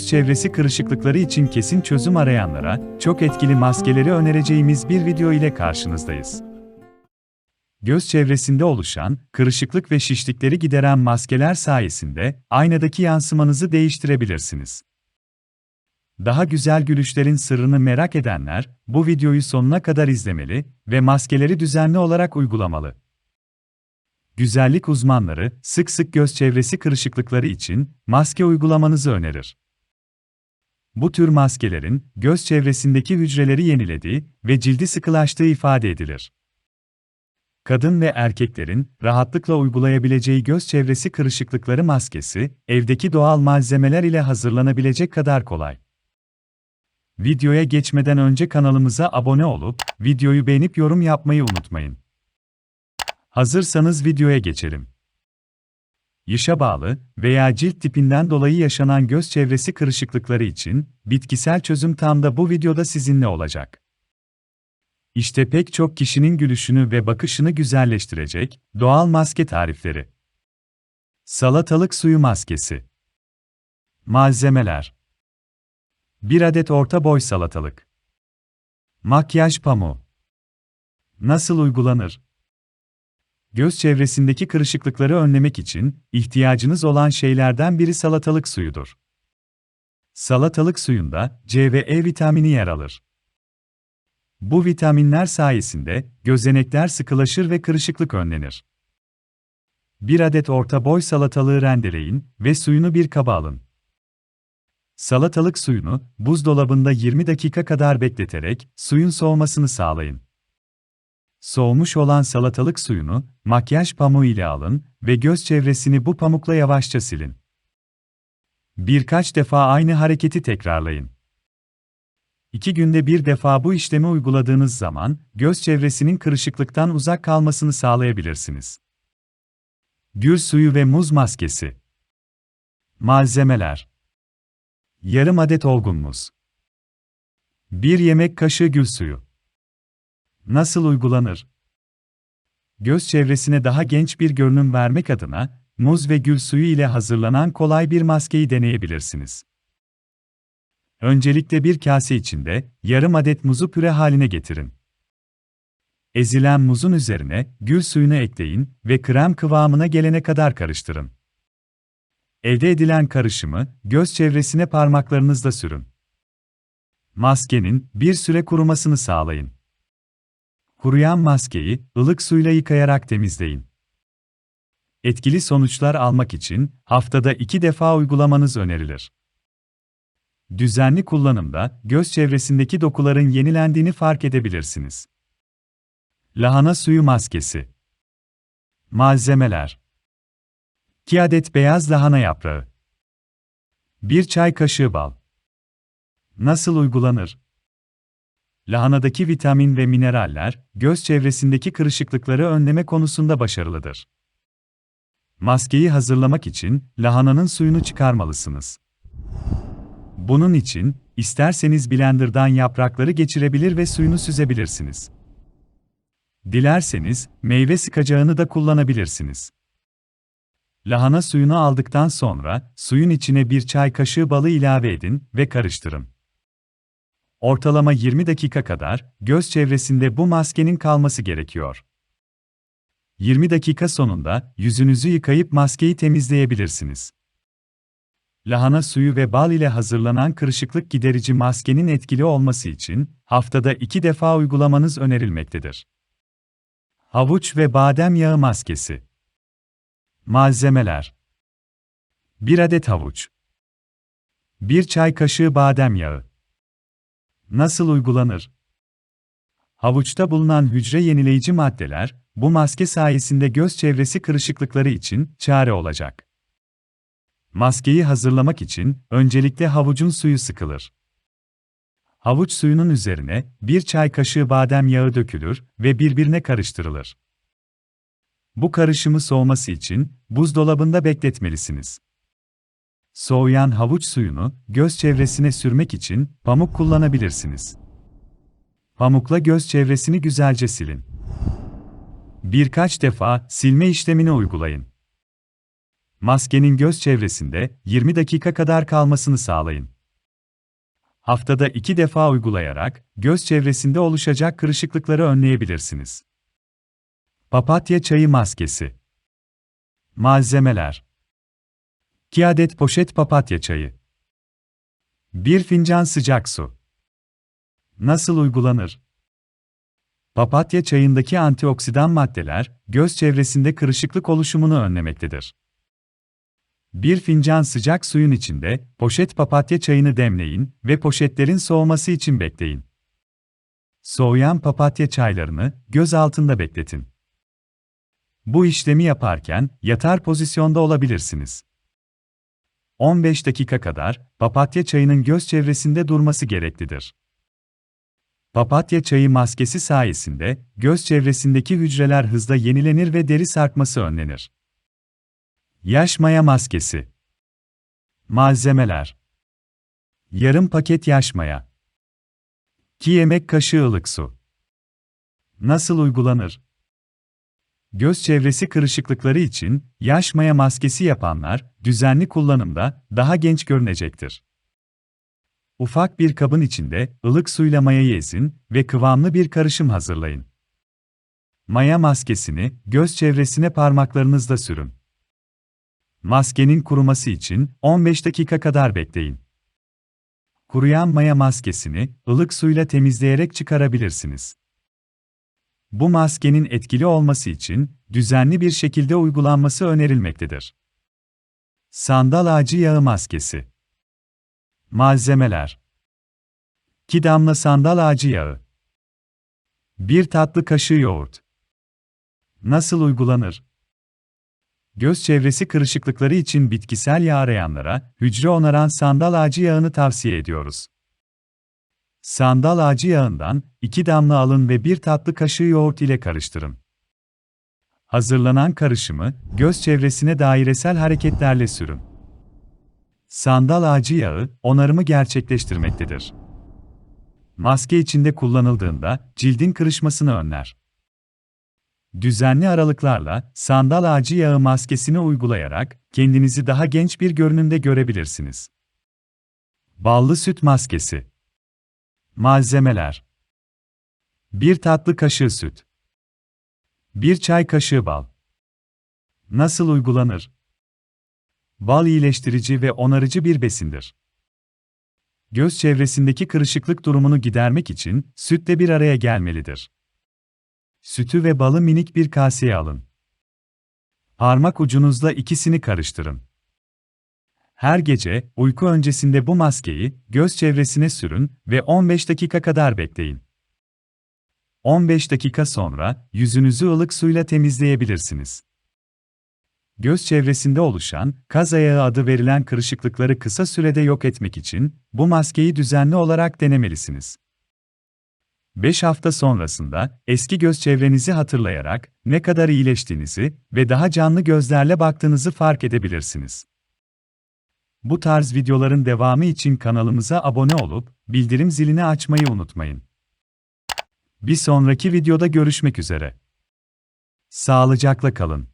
göz çevresi kırışıklıkları için kesin çözüm arayanlara çok etkili maskeleri önereceğimiz bir video ile karşınızdayız. Göz çevresinde oluşan kırışıklık ve şişlikleri gideren maskeler sayesinde aynadaki yansımanızı değiştirebilirsiniz. Daha güzel gülüşlerin sırrını merak edenler bu videoyu sonuna kadar izlemeli ve maskeleri düzenli olarak uygulamalı. Güzellik uzmanları sık sık göz çevresi kırışıklıkları için maske uygulamanızı önerir. Bu tür maskelerin göz çevresindeki hücreleri yenilediği ve cildi sıkılaştığı ifade edilir. Kadın ve erkeklerin rahatlıkla uygulayabileceği göz çevresi kırışıklıkları maskesi, evdeki doğal malzemeler ile hazırlanabilecek kadar kolay. Videoya geçmeden önce kanalımıza abone olup, videoyu beğenip yorum yapmayı unutmayın. Hazırsanız videoya geçelim. Yaşa bağlı veya cilt tipinden dolayı yaşanan göz çevresi kırışıklıkları için bitkisel çözüm tam da bu videoda sizinle olacak. İşte pek çok kişinin gülüşünü ve bakışını güzelleştirecek doğal maske tarifleri. Salatalık suyu maskesi. Malzemeler 1 adet orta boy salatalık. Makyaj pamuğu. Nasıl uygulanır? Göz çevresindeki kırışıklıkları önlemek için ihtiyacınız olan şeylerden biri salatalık suyudur. Salatalık suyunda C ve E vitamini yer alır. Bu vitaminler sayesinde gözenekler sıkılaşır ve kırışıklık önlenir. Bir adet orta boy salatalığı rendeleyin ve suyunu bir kaba alın. Salatalık suyunu buzdolabında 20 dakika kadar bekleterek suyun soğumasını sağlayın. Soğumuş olan salatalık suyunu makyaj pamuğu ile alın ve göz çevresini bu pamukla yavaşça silin. Birkaç defa aynı hareketi tekrarlayın. İki günde bir defa bu işlemi uyguladığınız zaman göz çevresinin kırışıklıktan uzak kalmasını sağlayabilirsiniz. Gül suyu ve muz maskesi. Malzemeler Yarım adet olgun muz. 1 yemek kaşığı gül suyu. Nasıl uygulanır? Göz çevresine daha genç bir görünüm vermek adına, muz ve gül suyu ile hazırlanan kolay bir maskeyi deneyebilirsiniz. Öncelikle bir kase içinde yarım adet muzu püre haline getirin. Ezilen muzun üzerine gül suyunu ekleyin ve krem kıvamına gelene kadar karıştırın. Elde edilen karışımı göz çevresine parmaklarınızla sürün. Maskenin bir süre kurumasını sağlayın. Kuruyan maskeyi ılık suyla yıkayarak temizleyin. Etkili sonuçlar almak için haftada iki defa uygulamanız önerilir. Düzenli kullanımda göz çevresindeki dokuların yenilendiğini fark edebilirsiniz. Lahana suyu maskesi. Malzemeler 2 adet beyaz lahana yaprağı. 1 çay kaşığı bal. Nasıl uygulanır? Lahanadaki vitamin ve mineraller, göz çevresindeki kırışıklıkları önleme konusunda başarılıdır. Maskeyi hazırlamak için lahananın suyunu çıkarmalısınız. Bunun için, isterseniz blenderdan yaprakları geçirebilir ve suyunu süzebilirsiniz. Dilerseniz, meyve sıkacağını da kullanabilirsiniz. Lahana suyunu aldıktan sonra, suyun içine bir çay kaşığı balı ilave edin ve karıştırın. Ortalama 20 dakika kadar, göz çevresinde bu maskenin kalması gerekiyor. 20 dakika sonunda, yüzünüzü yıkayıp maskeyi temizleyebilirsiniz. Lahana suyu ve bal ile hazırlanan kırışıklık giderici maskenin etkili olması için, haftada 2 defa uygulamanız önerilmektedir. Havuç ve badem yağı maskesi Malzemeler 1 adet havuç 1 çay kaşığı badem yağı Nasıl uygulanır? Havuçta bulunan hücre yenileyici maddeler, bu maske sayesinde göz çevresi kırışıklıkları için çare olacak. Maskeyi hazırlamak için öncelikle havucun suyu sıkılır. Havuç suyunun üzerine bir çay kaşığı badem yağı dökülür ve birbirine karıştırılır. Bu karışımı soğuması için buzdolabında bekletmelisiniz. Soğuyan havuç suyunu göz çevresine sürmek için pamuk kullanabilirsiniz. Pamukla göz çevresini güzelce silin. Birkaç defa silme işlemini uygulayın. Maskenin göz çevresinde 20 dakika kadar kalmasını sağlayın. Haftada 2 defa uygulayarak göz çevresinde oluşacak kırışıklıkları önleyebilirsiniz. Papatya çayı maskesi. Malzemeler 2 adet poşet papatya çayı. 1 fincan sıcak su. Nasıl uygulanır? Papatya çayındaki antioksidan maddeler, göz çevresinde kırışıklık oluşumunu önlemektedir. Bir fincan sıcak suyun içinde poşet papatya çayını demleyin ve poşetlerin soğuması için bekleyin. Soğuyan papatya çaylarını göz altında bekletin. Bu işlemi yaparken yatar pozisyonda olabilirsiniz. 15 dakika kadar papatya çayının göz çevresinde durması gereklidir. Papatya çayı maskesi sayesinde göz çevresindeki hücreler hızla yenilenir ve deri sarkması önlenir. Yaş maya maskesi. Malzemeler. Yarım paket yaş maya. 2 yemek kaşığı ılık su. Nasıl uygulanır? Göz çevresi kırışıklıkları için yaş maya maskesi yapanlar düzenli kullanımda daha genç görünecektir. Ufak bir kabın içinde ılık suyla mayayı ezin ve kıvamlı bir karışım hazırlayın. Maya maskesini göz çevresine parmaklarınızla sürün. Maskenin kuruması için 15 dakika kadar bekleyin. Kuruyan maya maskesini ılık suyla temizleyerek çıkarabilirsiniz. Bu maskenin etkili olması için düzenli bir şekilde uygulanması önerilmektedir. Sandal ağacı yağı maskesi. Malzemeler 2 damla sandal ağacı yağı. 1 tatlı kaşığı yoğurt. Nasıl uygulanır? Göz çevresi kırışıklıkları için bitkisel yağ arayanlara hücre onaran sandal ağacı yağını tavsiye ediyoruz. Sandal ağacı yağından 2 damla alın ve 1 tatlı kaşığı yoğurt ile karıştırın. Hazırlanan karışımı göz çevresine dairesel hareketlerle sürün. Sandal ağacı yağı onarımı gerçekleştirmektedir. Maske içinde kullanıldığında cildin kırışmasını önler. Düzenli aralıklarla sandal ağacı yağı maskesini uygulayarak kendinizi daha genç bir görünümde görebilirsiniz. Ballı süt maskesi. Malzemeler 1 tatlı kaşığı süt. 1 çay kaşığı bal. Nasıl uygulanır? Bal iyileştirici ve onarıcı bir besindir. Göz çevresindeki kırışıklık durumunu gidermek için sütle bir araya gelmelidir. Sütü ve balı minik bir kaseye alın. Parmak ucunuzla ikisini karıştırın. Her gece uyku öncesinde bu maskeyi göz çevresine sürün ve 15 dakika kadar bekleyin. 15 dakika sonra yüzünüzü ılık suyla temizleyebilirsiniz. Göz çevresinde oluşan kaz ayağı adı verilen kırışıklıkları kısa sürede yok etmek için bu maskeyi düzenli olarak denemelisiniz. 5 hafta sonrasında eski göz çevrenizi hatırlayarak ne kadar iyileştiğinizi ve daha canlı gözlerle baktığınızı fark edebilirsiniz. Bu tarz videoların devamı için kanalımıza abone olup bildirim zilini açmayı unutmayın. Bir sonraki videoda görüşmek üzere. Sağlıcakla kalın.